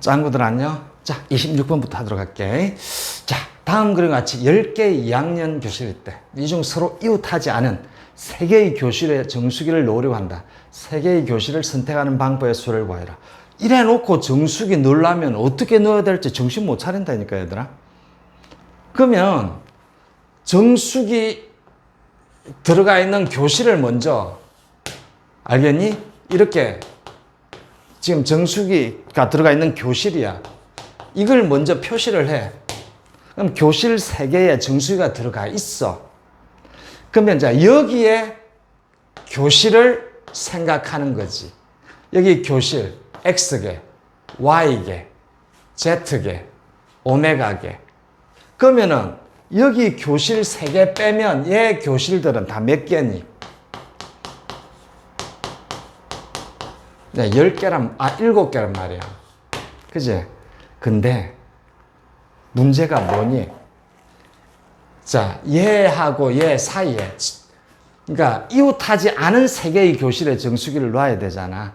짱구들 안녕. 자, 26번부터 하도록 할게. 자, 다음 그림 같이 10개의 2학년 교실일 때, 이 중 서로 이웃하지 않은 3개의 교실의 정수기를 놓으려고 한다. 3개의 교실을 선택하는 방법의 수를 구하라. 이래 놓고 정수기 넣으려면 어떻게 넣어야 될지 정신 못 차린다니까, 얘들아. 그러면 정수기 들어가 있는 교실을 먼저 알겠니? 이렇게 지금 정수기가 들어가 있는 교실이야. 이걸 먼저 표시를 해. 그럼 교실 세 개에 정수기가 들어가 있어. 그러면 자 여기에 교실을 생각하는 거지. 여기 교실 X개, Y개, Z개, 오메가개. 그러면은 여기 교실 세개 빼면 얘 교실들은 다 몇 개니? 네, 10개란, 아, 7개란 말이야. 그지? 근데, 문제가 뭐니? 자, 얘하고 얘 사이에, 그러니까, 이웃하지 않은 세 개의 교실에 정수기를 놔야 되잖아.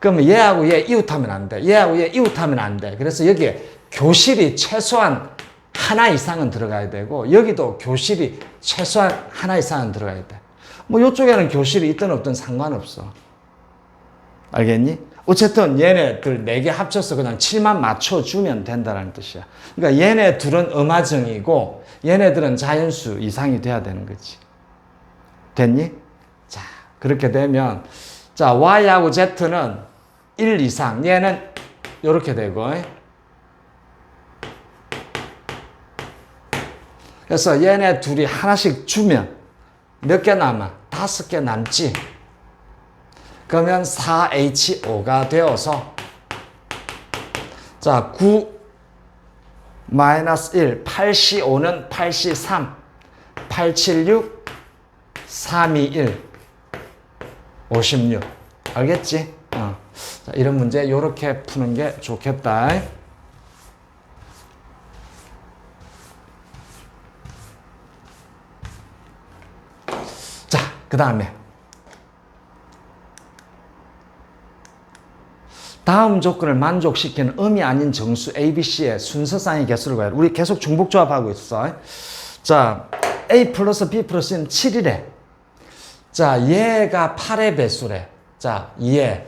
그러면 얘하고 얘 이웃하면 안 돼. 얘하고 얘 이웃하면 안 돼. 그래서 여기에 교실이 최소한 하나 이상은 들어가야 되고, 여기도 교실이 최소한 하나 이상은 들어가야 돼. 뭐, 이쪽에는 교실이 있든 없든 상관없어. 알겠니? 어쨌든 얘네들 네 개 합쳐서 그냥 7만 맞춰주면 된다는 뜻이야. 그러니까 얘네 둘은 음화정이고 얘네들은 자연수 이상이 돼야 되는 거지. 됐니? 자, 그렇게 되면 자, Y하고 Z는 1 이상, 얘는 이렇게 되고 그래서 얘네 둘이 하나씩 주면 몇 개 남아? 다섯 개 남지. 그러면 4H5가 되어서 자, 9 마이너스 1, 8C5는 8C3, 876, 321, 56. 알겠지? 어. 자, 이런 문제 이렇게 푸는 게 좋겠다. 자, 그 다음에 다음 조건을 만족시키는 음이 아닌 정수 ABC의 순서상의 개수를 구해라. 우리 계속 중복조합하고 있어. 자, A 플러스 B 플러스 C는 7이래. 자, 얘가 8의 배수래. 자, 2의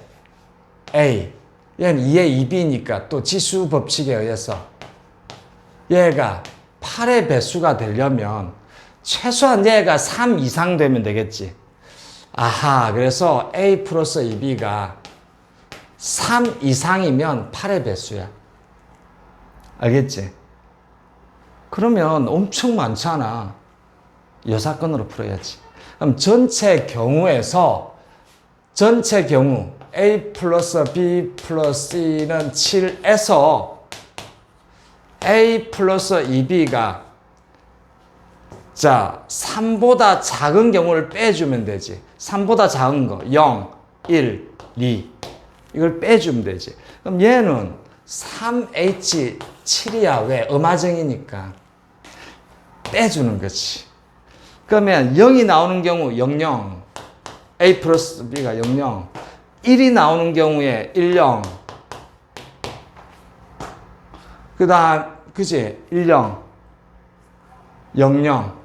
A. 얘는 2의 2B니까 또 지수 법칙에 의해서 얘가 8의 배수가 되려면 최소한 얘가 3 이상 되면 되겠지. 아하, 그래서 A 플러스 2B가 3 이상이면 8의 배수야. 알겠지? 그러면 엄청 많잖아. 이 사건으로 풀어야지. 그럼 전체 경우에서 전체 경우 A 플러스 B 플러스 C는 7에서 A 플러스 2B가 자 3보다 작은 경우를 빼주면 되지. 3보다 작은 거 0, 1, 2 이걸 빼주면 되지. 그럼 얘는 3H7이야. 왜? 음화정이니까. 빼주는 거지. 그러면 0이 나오는 경우 00, A 플러스 B가 00, 1이 나오는 경우에 10, 그 다음, 그지? 10, 00.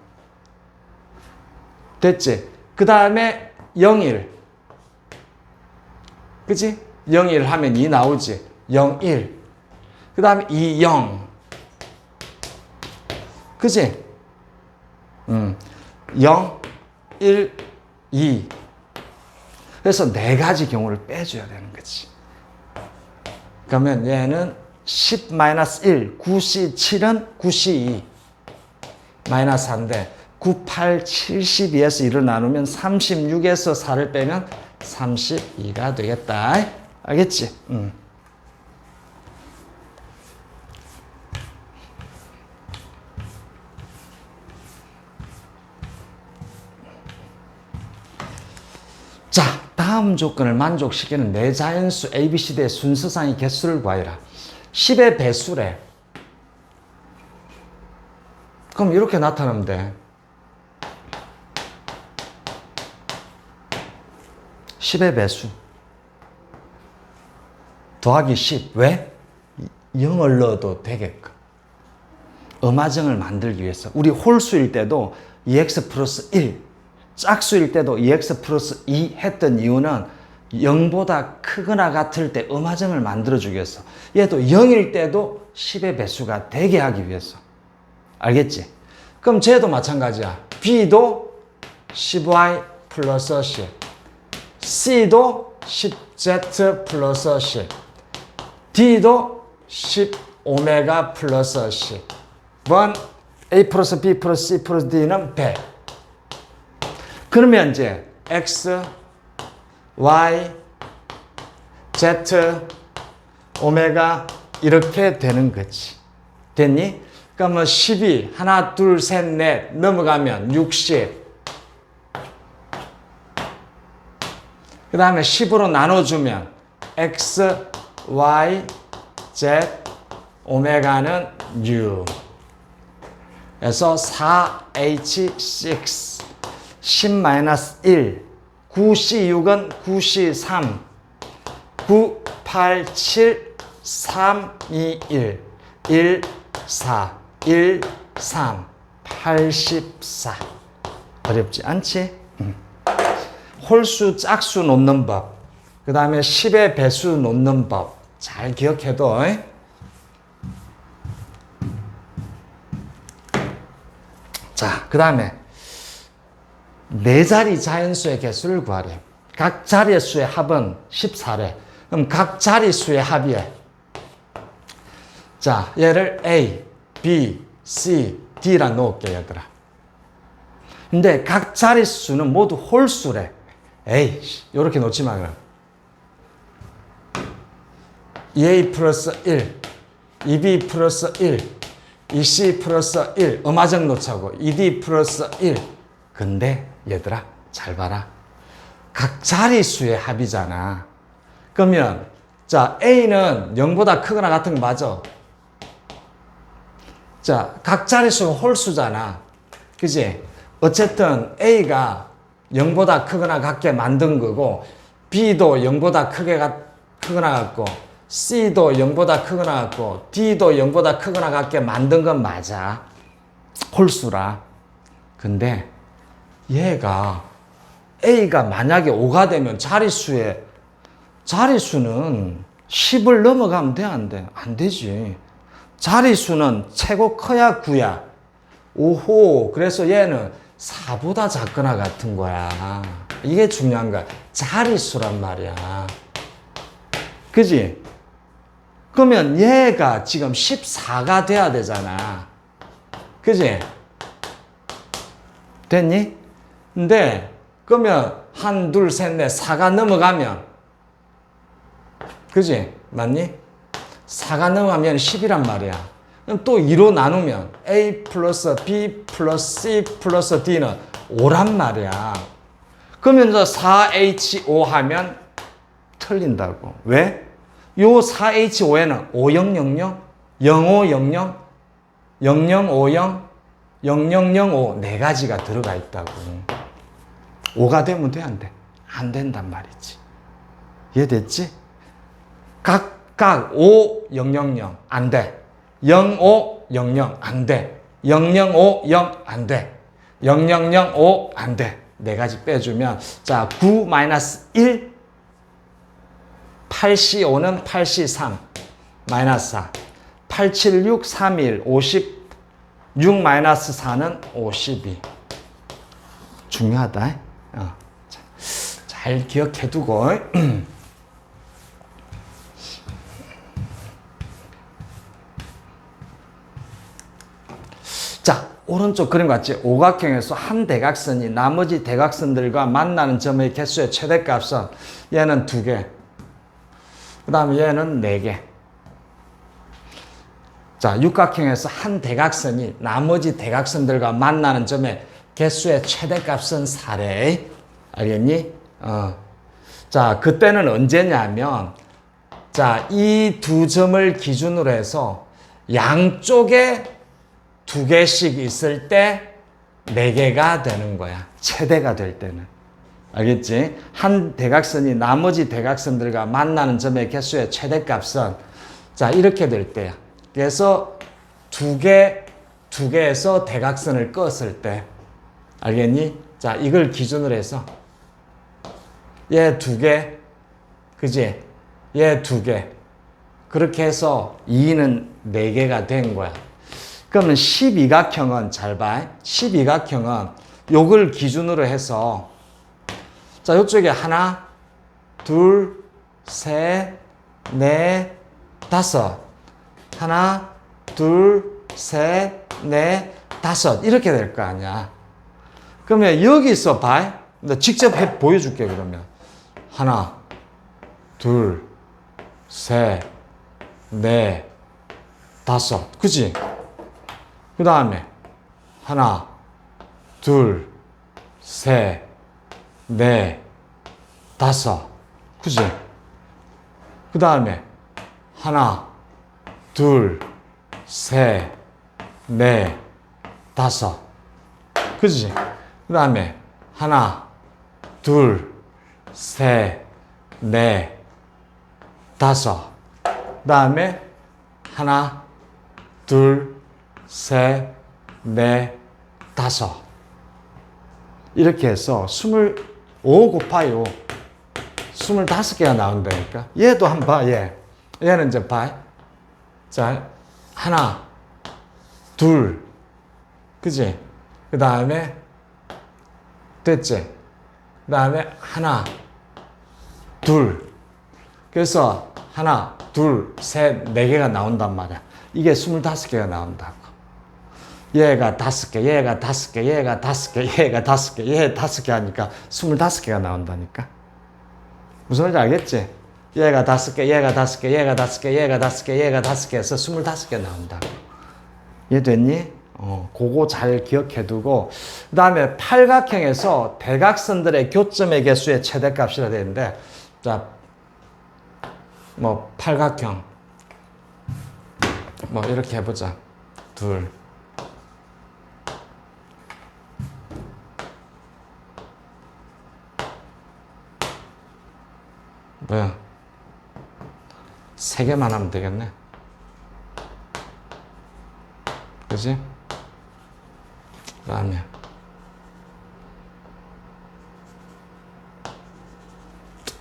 됐지? 그 다음에 01. 그지? 01 하면 2 나오지. 01. 그 다음에 20. 그지? 음. 0, 1, 2. 그래서 네 가지 경우를 빼줘야 되는 거지. 그러면 얘는 10 1, 9C 7은 9C 2 마이너스 4인데 9, 8, 72에서 1을 나누면 36에서 4를 빼면 32가 되겠다. 알겠지? 음. 자, 다음 조건을 만족시키는 내 자연수 ABCD의 순서상의 개수를 구하여라. 10의 배수래. 그럼 이렇게 나타나면 돼. 10의 배수. 더하기 10. 왜? 0을 넣어도 되게끔. 음화정을 만들기 위해서. 우리 홀수일 때도 2x 플러스 1, 짝수일 때도 2x 플러스 2 했던 이유는 0보다 크거나 같을 때 음화정을 만들어주기 위해서. 얘도 0일 때도 10의 배수가 되게 하기 위해서. 알겠지? 그럼 쟤도 마찬가지야. B도 10y 플러스 10. C도 10z 플러스 10. D도 10 오메가 플러스 10. 번 A 플러스 B 플러스 C 플러스 D는 100. 그러면 이제 X, Y, Z, 오메가 이렇게 되는 거지. 됐니? 그러면 12, 하나, 둘, 셋, 넷 넘어가면 60. 그 다음에 10으로 나눠주면 X, Y, Z, 오메가는 6. 그래서 4H6, 10-1, 9C6은 9C3, 9, 8, 7, 3, 2, 1, 1, 4, 1, 3, 84. 어렵지 않지? 음. 홀수, 짝수 놓는 법. 그 다음에 10의 배수 놓는 법. 잘 기억해둬. 자, 그 다음에 네 자리 자연수의 개수를 구하래. 각 자리수의 합은 14래. 그럼 각 자리수의 합이에 자, 얘를 A, B, C, D라 놓을게, 얘들아. 근데 각 자릿수는 모두 홀수래. 에이, 요렇게 놓지 마, 그럼. 2A 플러스 1, 2B 플러스 1, 2C 플러스 1, 음화정 놓자고. 2D 플러스 1. 근데, 얘들아, 잘 봐라. 각 자릿수의 합이잖아. 그러면, 자, A는 0보다 크거나 같은 거 맞아? 자, 각 자릿수가 홀수잖아. 그지? 어쨌든 A가 0보다 크거나 같게 만든 거고, B도 0보다 크게 가, 크거나 같고, C도 0보다 크거나 같고, D도 0보다 크거나 같게 만든 건 맞아. 홀수라. 근데 얘가 A가 만약에 5가 되면 자릿수에 자릿수는 10을 넘어가면 돼, 안 돼? 안 되지. 자릿수는 최고 커야 9야. 오호, 그래서 얘는 4보다 작거나 같은 거야. 이게 중요한 거야. 자릿수란 말이야. 그지? 그러면 얘가 지금 14가 돼야 되잖아. 그지? 됐니? 근데, 그러면 한, 둘, 셋, 넷, 4가 넘어가면, 그지? 맞니? 4가 넘어가면 10이란 말이야. 그럼 또 2로 나누면 A 플러스 B 플러스 C 플러스 D는 5란 말이야. 그러면 저 4H5 하면 틀린다고. 왜? 요 4H5에는 5000, 0500, 0050, 0005 네 가지가 들어가 있다고. 5가 되면 돼, 안 돼? 안 된단 말이지. 이해됐지? 각각 5, 0, 0, 0. 안 돼. 0, 5, 0, 0. 안 돼. 0, 0, 5, 0. 안 돼. 0, 0, 0, 5. 안 돼. 네 가지 빼주면, 자, 9 마이너스 1. 8C5는 8C3. 마이너스 4. 8, 7, 6, 3, 1. 50. 6 마이너스 4는 52. 중요하다. 어. 자, 잘 기억해 두고. 자, 오른쪽 그림 같지? 오각형에서 한 대각선이 나머지 대각선들과 만나는 점의 개수의 최대값은 얘는 두 개. 그 다음에 얘는 네 개. 자, 육각형에서 한 대각선이 나머지 대각선들과 만나는 점의 개수의 최대값은 4래. 알겠니? 어. 자, 그때는 언제냐면, 자, 이 두 점을 기준으로 해서 양쪽에 두 개씩 있을 때 네 개가 되는 거야. 최대가 될 때는. 알겠지? 한 대각선이 나머지 대각선들과 만나는 점의 개수의 최대값은 자, 이렇게 될 때야. 그래서 두 개, 두 개에서 대각선을 껐을 때, 알겠니? 자, 이걸 기준으로 해서, 얘 두 개, 그지? 얘 두 개. 그렇게 해서 2는 4개가 된 거야. 그러면 12각형은, 잘 봐. 12각형은 요걸 기준으로 해서, 자, 요쪽에 하나, 둘, 셋, 넷, 다섯. 하나, 둘, 셋, 넷, 다섯. 이렇게 될 거 아니야. 그러면 여기서 봐. 나 직접 해 보여줄게, 그러면. 하나, 둘, 셋, 넷, 다섯. 그지? 그 다음에, 하나, 둘, 셋, 넷, 다섯. 그지? 그 다음에, 하나, 둘, 셋, 넷, 다섯. 그지? 그 다음에, 하나, 둘, 셋, 넷, 다섯. 그 다음에, 하나, 둘, 셋, 넷, 다섯. 이렇게 해서 스 물오 곱하여 스물다섯 개가 나온다니까. 얘도 한번 봐, 얘. 얘는 이제 봐. 자, 하나, 둘, 그지? 그 다음에, 됐지? 그 다음에, 하나, 둘. 그래서, 하나, 둘, 셋, 네 개가 나온단 말이야. 이게 스물다섯 개가 나온다고. 얘가 다섯 개, 얘가 다섯 개, 얘가 다섯 개, 얘가 다섯 개, 얘 다섯 개 하니까 스물다섯 개가 나온다니까. 무슨 말인지 알겠지? 얘가 다섯 개, 얘가 다섯 개, 얘가 다섯 개, 얘가 다섯 개, 얘가 다섯 개 해서 스물다섯 개 나온다고. 이해 됐니? 어, 그거 잘 기억해 두고. 그 다음에 팔각형에서 대각선들의 교점의 개수의 최대값이라 되는데, 자, 뭐, 팔각형. 뭐, 이렇게 해보자. 둘. 뭐야? 세 개만 하면 되겠네. 그지? 그 다음에.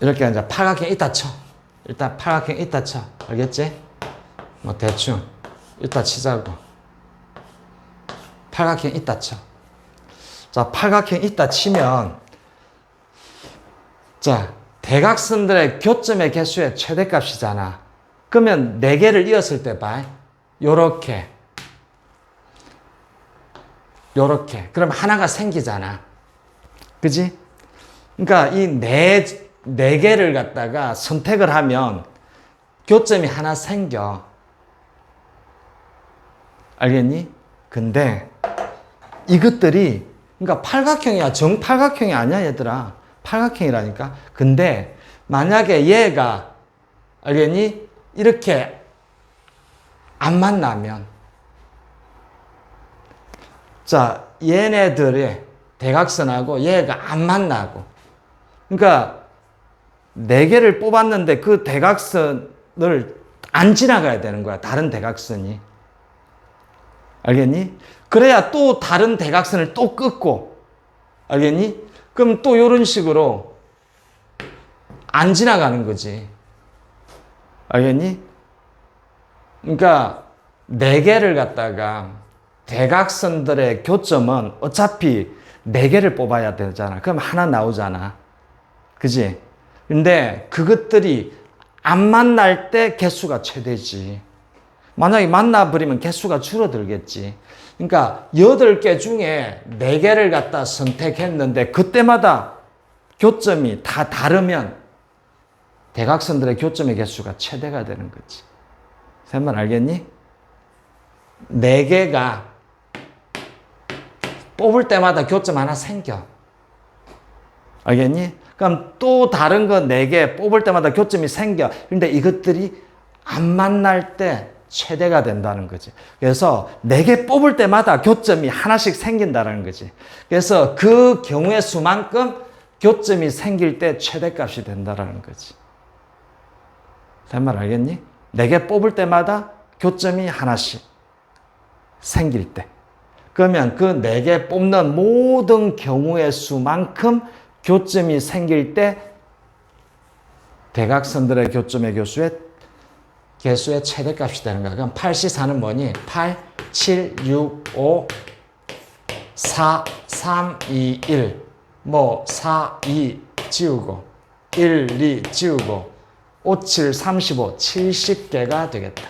이렇게 이제 팔각형 이따 쳐. 일단 팔각형 이따 쳐. 알겠지? 뭐 대충. 이따 치자고. 팔각형 이따 쳐. 자, 팔각형 이따 치면, 자, 대각선들의 교점의 개수의 최대값이잖아. 그러면 네 개를 이었을 때 봐. 요렇게. 요렇게. 그럼 하나가 생기잖아. 그지? 그러니까 이 네, 네 개를 갖다가 선택을 하면 교점이 하나 생겨. 알겠니? 근데 이것들이 그러니까 팔각형이야. 정팔각형이 아니야, 얘들아. 팔각형이라니까. 근데 만약에 얘가 알겠니? 이렇게 안 만나면 자, 얘네들의 대각선하고 얘가 안 만나고 그러니까 네 개를 뽑았는데 그 대각선을 안 지나가야 되는 거야. 다른 대각선이. 알겠니? 그래야 또 다른 대각선을 또 끊고 알겠니? 그럼 또 이런 식으로 안 지나가는 거지. 알겠니? 그러니까 네 개를 갖다가 대각선들의 교점은 어차피 네 개를 뽑아야 되잖아. 그럼 하나 나오잖아. 그지? 근데 그것들이 안 만날 때 개수가 최대지. 만약에 만나버리면 개수가 줄어들겠지. 그러니까 여덟 개 중에 네 개를 갖다 선택했는데 그때마다 교점이 다 다르면 대각선들의 교점의 개수가 최대가 되는 거지. 셋만 알겠니? 네 개가 뽑을 때마다 교점 하나 생겨. 알겠니? 그럼 또 다른 거네개 뽑을 때마다 교점이 생겨. 근데 이것들이 안 만날 때 최대가 된다는 거지. 그래서 네개 뽑을 때마다 교점이 하나씩 생긴다는 거지. 그래서 그 경우의 수만큼 교점이 생길 때 최대값이 된다는 거지. 된말 알겠니? 네개 뽑을 때마다 교점이 하나씩 생길 때. 그러면 그네개 뽑는 모든 경우의 수만큼 교점이 생길 때 대각선들의 교점의 교수의 개수의 최대값이 되는 거야. 그럼 8C4는 뭐니? 8, 7, 6, 5, 4, 3, 2, 1. 뭐, 4, 2 지우고, 1, 2 지우고, 5, 7, 35, 70개가 되겠다.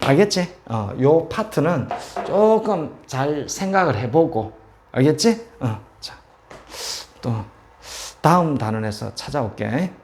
알겠지? 어, 요 파트는 조금 잘 생각을 해보고, 알겠지? 어, 자, 또, 다음 단원에서 찾아올게.